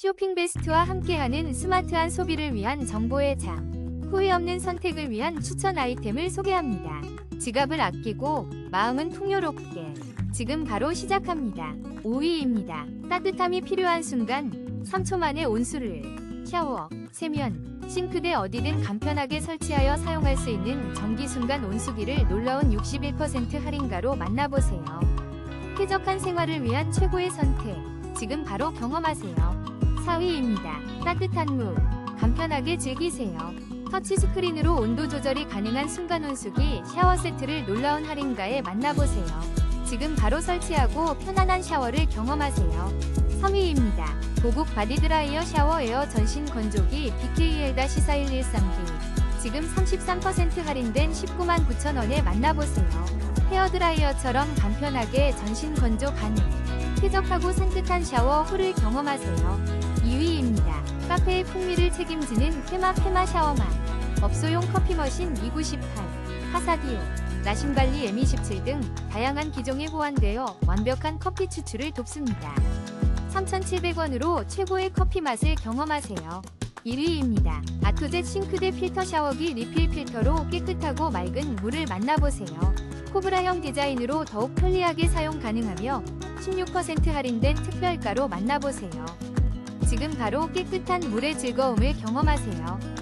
쇼핑 베스트와 함께하는 스마트한 소비를 위한 정보의 장. 후회 없는 선택을 위한 추천 아이템을 소개합니다. 지갑을 아끼고 마음은 풍요롭게. 지금 바로 시작합니다. 5위입니다. 따뜻함이 필요한 순간 3초 만에 온수를 샤워, 세면, 싱크대 어디든 간편하게 설치하여 사용할 수 있는 전기 순간 온수기를 놀라운 61% 할인가로 만나보세요. 쾌적한 생활을 위한 최고의 선택. 지금 바로 경험하세요. 4위입니다. 따뜻한 물. 간편하게 즐기세요. 터치스크린으로 온도 조절이 가능한 순간 온수기 샤워 세트를 놀라운 할인가에 만나보세요. 지금 바로 설치하고 편안한 샤워를 경험하세요. 3위입니다. 고급 바디드라이어 샤워 에어 전신 건조기 BKL-41113B 지금 33% 할인된 19만 9천원에 만나보세요. 헤어드라이어처럼 간편하게 전신 건조 가능. 쾌적하고 산뜻한 샤워 후를 경험하세요. 2위입니다. 카페의 풍미를 책임지는 페마 페마 샤워만. 업소용 커피 머신 298, 카사디오, 라신발리 M27 등 다양한 기종에 호환되어 완벽한 커피 추출을 돕습니다. 3,700원으로 최고의 커피 맛을 경험하세요. 1위입니다. 아토젯 싱크대 필터 샤워기 리필 필터로 깨끗하고 맑은 물을 만나보세요. 코브라형 디자인으로 더욱 편리하게 사용 가능하며 16% 할인된 특별가로 만나보세요. 지금 바로 깨끗한 물의 즐거움을 경험하세요.